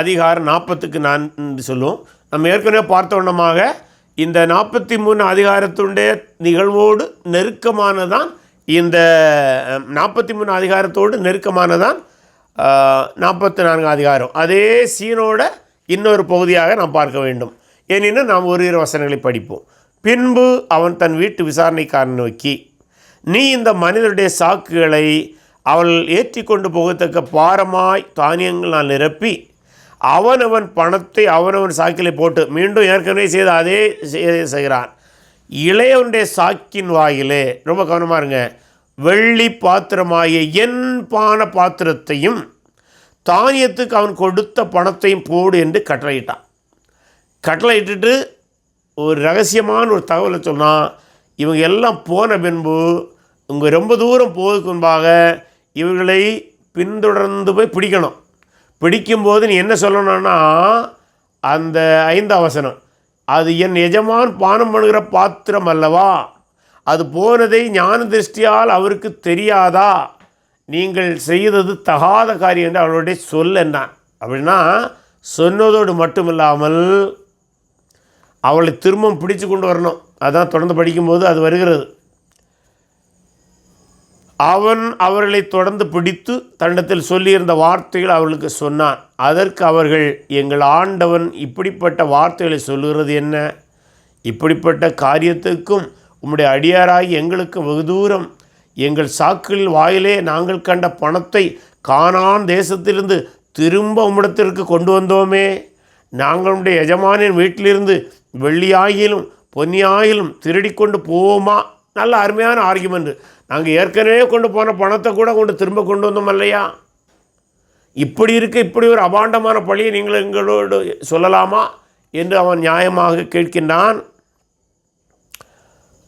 அதிகாரம் நாற்பத்துக்கு நான் சொல்லுவோம். நம்ம ஏற்கனவே பார்த்த இந்த நாற்பத்தி மூணு அதிகாரத்துடைய நிகழ்வோடு நெருக்கமானதான் இந்த நாற்பத்தி மூணு அதிகாரத்தோடு நெருக்கமானதான் நாற்பத்தி நான்கு அதிகாரம். அதே சீனோட இன்னொரு பகுதியாக நாம் பார்க்க வேண்டும். ஏனெனில் நாம் ஒரு இரு வசனங்களை படிப்போம். பின்பு அவன் தன் வீட்டு விசாரணைக்காரன் நோக்கி நீ இந்த மனிதருடைய சாக்குகளை அவள் ஏற்றி கொண்டு போகத்தக்க பாரமாய் தானியங்கள் நான் நிரப்பி அவனவன் பணத்தை அவனவன் சாக்கிலே போட்டு மீண்டும் ஏற்கனவே செய்த அதே செய்- செய்கிறான். இளையவனுடைய சாக்கின் வாயிலே ரொம்ப கவனமாக இருங்க வெள்ளி பாத்திரமாகிய என் பான பாத்திரத்தையும் தானியத்துக்கு அவன் கொடுத்த பணத்தையும் போடு என்று கட்டளையிட்டான். கட்டளையிட்டுட்டு ஒரு ரகசியமான ஒரு தகவலை சொன்னான் இவங்க எல்லாம் போன பின்பு இவங்க ரொம்ப தூரம் போவதுக்கு முன்பாக இவர்களை பின்தொடர்ந்து போய் பிடிக்கணும். பிடிக்கும்போது நீ என்ன சொல்லணும்னா அந்த ஐந்து அவசரம் அது என் எஜமான் பானம் பண்ணுகிற பாத்திரம் அல்லவா? அது போனதை ஞான திருஷ்டியால் அவருக்கு தெரியாதா? நீங்கள் செய்தது தகாத காரியம் என்று அவளுடைய சொல் என்ன அப்படின்னா சொன்னதோடு மட்டும் இல்லாமல் அவளை திரும்பவும் பிடிச்சு கொண்டு வரணும். அதான் தொடர்ந்து படிக்கும்போது அது வருகிறது. அவன் அவர்களை தொடர்ந்து பிடித்து தன்னிடத்தில் சொல்லியிருந்த வார்த்தைகள் அவர்களுக்கு சொன்னான். அதற்கு அவர்கள் எங்கள் ஆண்டவன் இப்படிப்பட்ட வார்த்தைகளை சொல்லுகிறது என்ன? இப்படிப்பட்ட காரியத்துக்கும் உம்முடைய அடியாராகி எங்களுக்கு வெகு தூரம். எங்கள் சாக்கில் வாயிலே நாங்கள் கண்ட பணத்தை காணான் தேசத்திலிருந்து திரும்ப உம்மிடத்திற்கு கொண்டு வந்தோமே. நாங்களுடைய எஜமானின் வீட்டிலிருந்து வெள்ளியாயிலும் பொன்னியாயிலும் திருடிக்கொண்டு போவோமா? நல்ல அருமையான ஆர்குமெண்ட் நாங்கள் ஏற்கனவே கொண்டு போன பணத்தை கூட கொண்டு திரும்ப கொண்டு வந்தோம் இல்லையா? இப்படி இருக்க இப்படி ஒரு அபாண்டமான பழியை நீங்கள் எங்களோடு சொல்லலாமா? என்று அவன் நியாயமாக கேட்கின்றான்.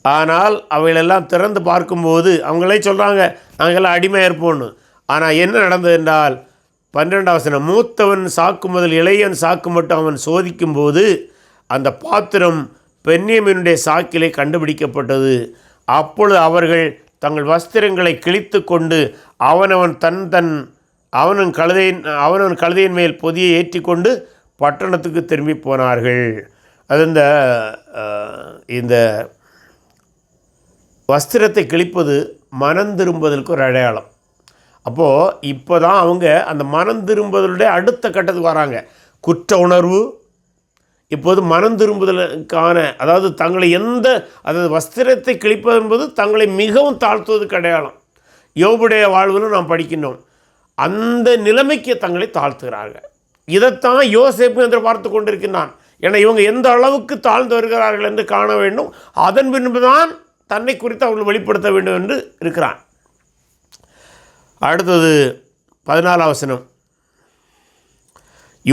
ஆனால் அவைகளெல்லாம் திறந்து பார்க்கும்போது அவங்களே சொல்கிறாங்க நாங்கள்லாம் அடிமையாக இருப்போம்னு ஆனால் என்ன நடந்தது என்றால் பன்னிரெண்டாம் வசனம் மூத்தவன் சாக்கு முதல் இளையன் சாக்கு மட்டும் அவன் சோதிக்கும்போது அந்த பாத்திரம் பெண்ணியமினுடைய சாக்கிலே கண்டுபிடிக்கப்பட்டது. அப்பொழுது அவர்கள் தங்கள் வஸ்திரங்களை கிழித்து கொண்டு அவனவன் தன் தன் அவனவன் கழுதையின் அவனவன் கழுதையின் மேல் பொதியை ஏற்றி கொண்டு பட்டணத்துக்கு திரும்பி போனார்கள். அது இந்த இந்த வஸ்திரத்தை கிழிப்பது மனம் திரும்புவதற்கு ஒரு அடையாளம். அப்போது இப்போ தான் அவங்க அந்த மனம் திரும்புதலுடைய அடுத்த கட்டத்துக்கு வராங்க. குற்ற உணர்வு இப்போது மனம் திரும்புதலுக்கான அதாவது தங்களை எந்த அதாவது வஸ்திரத்தை கிழிப்பது என்பது தங்களை மிகவும் தாழ்த்துவதற்கு அடையாளம். யோபுடைய வாழ்வில் நாம் படிக்கின்றோம். அந்த நிலைமைக்கு தங்களை தாழ்த்துகிறார்கள். இதைத்தான் யோசேப்பு என்று பார்த்து கொண்டிருக்கின்றான். ஏன்னா இவங்க எந்த அளவுக்கு தாழ்ந்து வருகிறார்கள் என்று காண வேண்டும். அதன் பின்புதான் தன்னை குறித்து அவர்கள் வெளிப்படுத்த வேண்டும் என்று இருக்கிறான். அடுத்தது பதினாலாம் வசனம்.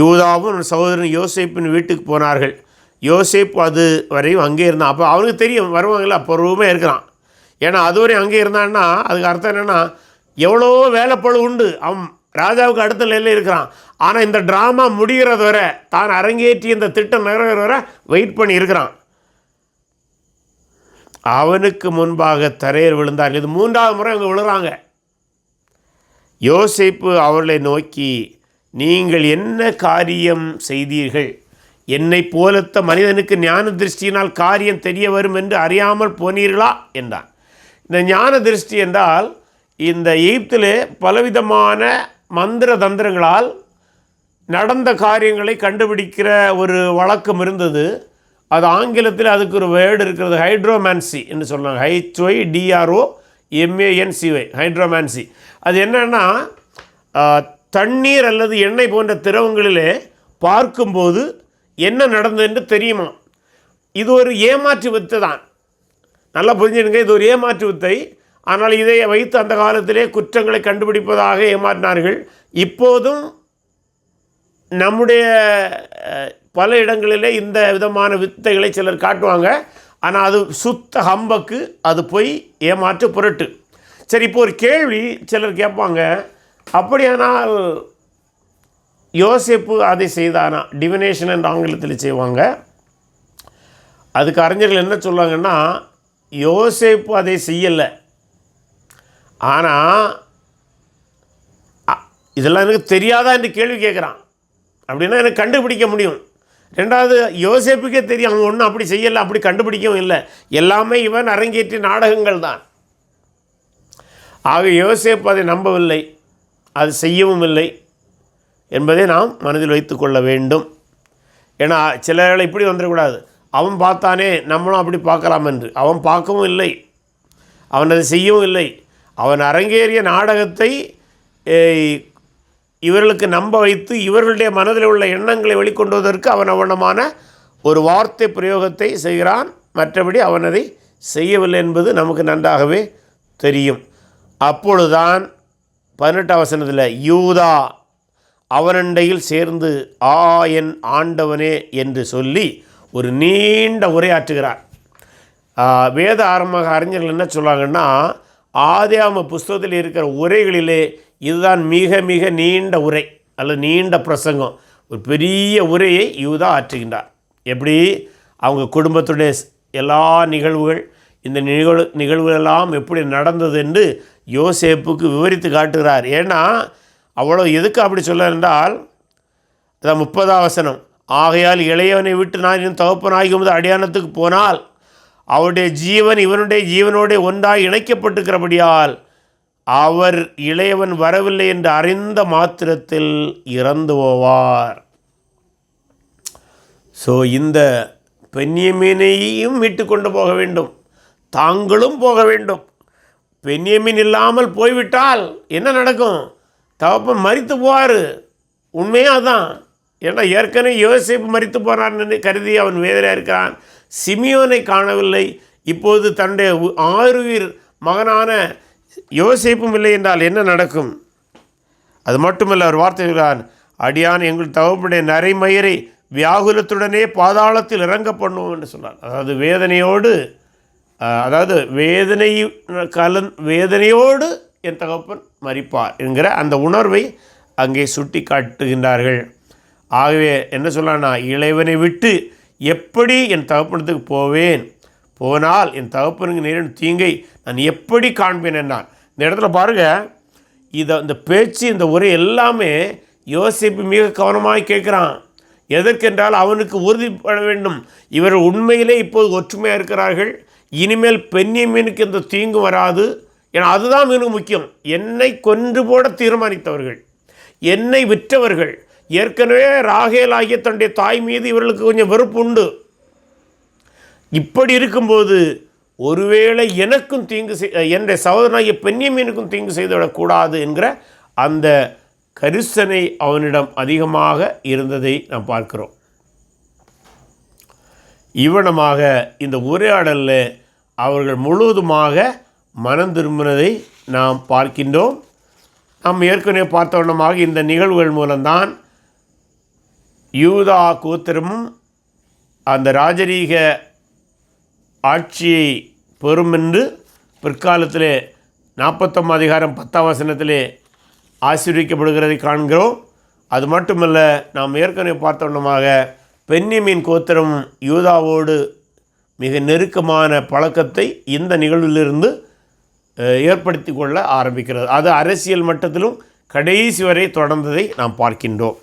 யூதாவும் சகோதரன் யோசேப்பின் வீட்டுக்கு போனார்கள். யோசேப் அது வரையும் அங்கே இருந்தான். அப்போ அவனுக்கு தெரியும் வருவாங்கல்ல பருவமே இருக்கிறான். ஏன்னா அதுவரையும் அங்கே இருந்தான்னா அதுக்கு அர்த்தம் என்னென்னா எவ்வளோ வேலைப்பழு உண்டு. அவன் ராஜாவுக்கு அடுத்த நிலையில் இருக்கிறான். ஆனால் இந்த ட்ராமா முடிகிறது வரை தான் அரங்கேற்றி இந்த திட்டம் நிறைவேற வரை வெயிட் பண்ணி இருக்கிறான். அவனுக்கு முன்பாக தரையர் விழுந்தார்கள். இது மூன்றாவது முறை அவங்க விழுறாங்க. யோசிப்பு அவர்களை நோக்கி நீங்கள் என்ன காரியம் செய்தீர்கள்? என்னை போலத்த மனிதனுக்கு ஞான திருஷ்டியினால் காரியம் தெரிய வரும் என்று அறியாமல் போனீர்களா? என்றான். இந்த ஞான திருஷ்டி என்றால் இந்த எகிப்திலே பலவிதமான மந்திர தந்திரங்களால் நடந்த காரியங்களை கண்டுபிடிக்கிற ஒரு வழக்கம் இருந்தது. அது ஆங்கிலத்தில் அதுக்கு ஒரு வேர்டு இருக்கிறது ஹைட்ரோமான்சி என்று சொல்கிறாங்க ஹைச்ஒய் டிஆர்ஓ எம்ஏஎன்சிஒய் ஹைட்ரோமேன்சி அது என்னென்னா தண்ணீர் அல்லது எண்ணெய் போன்ற திரவங்களிலே பார்க்கும்போது என்ன நடந்தது என்று தெரியுமா? இது ஒரு ஏமாற்று வித்தை தான். நல்லா புரிஞ்சுடுங்க இது ஒரு ஏமாற்று வித்தை. ஆனால் இதை வைத்து அந்த காலத்திலே குற்றங்களை கண்டுபிடிப்பதாக ஏமாற்றினார்கள். இப்போதும் நம்முடைய பல இடங்களிலே இந்த விதமான வித்தைகளை சிலர் காட்டுவாங்க. ஆனால் அது சுத்த ஹம்பக்கு அது போய் ஏமாற்று புரட்டு. சரி இப்போ ஒரு கேள்வி சிலர் கேட்பாங்க. அப்படியானால் யோசேப்பு அதை செய்தானா? டிவினேஷன் என்ற ஆங்கிலத்தில் செய்வாங்க. அதுக்கு அறிஞர்கள் என்ன சொல்லுவாங்கன்னா யோசேப்பு அதை செய்யலை. ஆனால் இதெல்லாம் எனக்கு தெரியாதா என்று கேள்வி கேட்குறான். அப்படின்னா எனக்கு கண்டுபிடிக்க முடியும். ரெண்டாவது யோசேப்புக்கே தெரியும் அவன் ஒன்றும் அப்படி செய்யலை அப்படி கண்டுபிடிக்கவும் இல்லை. எல்லாமே இவன் அரங்கேற்றிய நாடகங்கள் தான். ஆக யோசேப்பு அதை நம்பவில்லை. அது செய்யவும் இல்லை என்பதை நாம் மனதில் வைத்து கொள்ள வேண்டும். ஏன்னா சில வேளை இப்படி வந்துடக்கூடாது. அவன் பார்த்தானே நம்மளும் அப்படி பார்க்கலாம் என்று. அவன் பார்க்கவும் இல்லை. அவன் அதை செய்யவும் இல்லை. அவன் அரங்கேறிய நாடகத்தை இவர்களுக்கு நம்ப வைத்து இவர்களுடைய மனதில் உள்ள எண்ணங்களை வெளிக்கொண்டுவதற்கு அவன் அவனமான ஒரு வார்த்தை பிரயோகத்தை செய்கிறான். மற்றபடி அவன் அதை செய்யவில்லை என்பது நமக்கு நன்றாகவே தெரியும். அப்பொழுதுதான் பதினெட்டாம் வசனத்தில் யூதா அவனண்டையில் சேர்ந்து ஆ என் ஆண்டவனே என்று சொல்லி ஒரு நீண்ட உரையாற்றுகிறார். வேத ஆரம்பமாக அறிஞர்கள் என்ன சொல்கிறாங்கன்னா ஆதியாம புஸ்தகத்தில் இருக்கிற உரைகளிலே இதுதான் மிக மிக நீண்ட உரை அல்லது நீண்ட பிரசங்கம். ஒரு பெரிய உரையை யூதா ஆற்றுகின்றார். எப்படி? அவங்க குடும்பத்துடைய எல்லா நிகழ்வுகள் இந்த நிகழ்வு நிகழ்வுகளெல்லாம் எப்படி நடந்தது என்று யோசேப்புக்கு விவரித்து காட்டுகிறார். ஏன்னா அவ்வளோ எதுக்கு அப்படி சொல்ல என்றால் அதான் முப்பதாம் வசனம். ஆகையால் இளையவனை விட்டு நான் இன்னும் தகப்பனாகும்போது அடையாளத்துக்கு போனால் அவருடைய ஜீவன் இவனுடைய ஜீவனோட ஒன்றாக இணைக்கப்பட்டிருக்கிறபடியால் அவர் இளையவன் வரவில்லை என்று அறிந்த மாத்திரத்தில் இறந்து போவார் ஸோ இந்த பெண்ணியமீனையும் மீட்டு கொண்டு போக வேண்டும். தாங்களும் போக வேண்டும். பெண்ணியமின் இல்லாமல் போய்விட்டால் என்ன நடக்கும்? தகப்பன் மறித்து போவார். உண்மையாக தான் ஏன்னா ஏற்கனவே யோசிப்பு மறித்து போகிறான்னு கருதி அவன் வேதனையாக இருக்கிறான். சிமியோனை காணவில்லை. இப்போது தன்னுடைய உ- மகனான யோசிப்பும் இல்லை என்றால் என்ன நடக்கும்? அது மட்டுமல்ல அவர் வார்த்தை சொல்கிறான் அடியான் எங்கள் தகப்பனுடைய நரைமயிரை வியாகுலத்துடனே பாதாளத்தில் இறங்க பண்ணுவோம் என்று சொன்னார் அதாவது வேதனையோடு அதாவது வேதனை கலன் வேதனையோடு என் தகப்பன் மறிப்பார் என்கிற அந்த உணர்வை அங்கே சுட்டி காட்டுகின்றார்கள் ஆகவே என்ன சொல்லலாம்னா இளைவனை விட்டு எப்படி என் தகப்பனத்துக்கு போவேன்? போனால் என் தகப்பனுக்கு நேரிடும் தீங்கை நான் எப்படி காண்பேன் என்றான். இந்த இடத்துல பாருங்கள் இதை இந்த பேச்சு இந்த உரை எல்லாமே யோசிப்பு மிக கவனமாக கேட்குறான். எதற்கென்றால் அவனுக்கு உறுதிப்பட வேண்டும். இவர்கள் உண்மையிலே இப்போது ஒற்றுமையாக இருக்கிறார்கள். இனிமேல் பெண்ணியமீனுக்கு இந்த தீங்கு வராது ஏன்னா அதுதான் மிக முக்கியம். என்னை கொன்று போட தீர்மானித்தவர்கள் என்னை விற்றவர்கள் ஏற்கனவே ராகேல் ஆகிய தன்னுடைய தாய் மீது இவர்களுக்கு கொஞ்சம் வெறுப்பு உண்டு. இப்படி இருக்கும்போது ஒருவேளை எனக்கும் தீங்கு செய் என்னுடைய சகோதரனாகிய பெண்ணியமீனுக்கும் தீங்கு செய்துவிடக்கூடாது என்கிற அந்த கரிசனை அவனிடம் அதிகமாக இருந்ததை நாம் பார்க்கிறோம். இவனமாக இந்த உரையாடலில் அவர்கள் முழுவதுமாக மனம் திரும்பினதை நாம் பார்க்கின்றோம். நாம் ஏற்கனவே பார்த்தவண்ணமாக இந்த நிகழ்வுகள் மூலம்தான் யூதா கூத்திரமும் அந்த ராஜரீக ஆட்சியை பெறும் என்று பிற்காலத்தில் நாற்பத்தொம் அதிகாரம் பத்தாம் வசனத்திலே ஆசீர்விக்கப்படுகிறதை காண்கிறோம். அது மட்டுமல்ல நாம் ஏற்கனவே பார்த்தவண்ணமாக பெண்ணியமின் கோத்திரம் யூதாவோடு மிக நெருக்கமான பழக்கத்தை இந்த நிகழ்விலிருந்து ஏற்படுத்தி கொள்ள ஆரம்பிக்கிறது. அது அரசியல் மட்டத்திலும் கடைசி வரை தொடர்ந்ததை நாம் பார்க்கின்றோம்.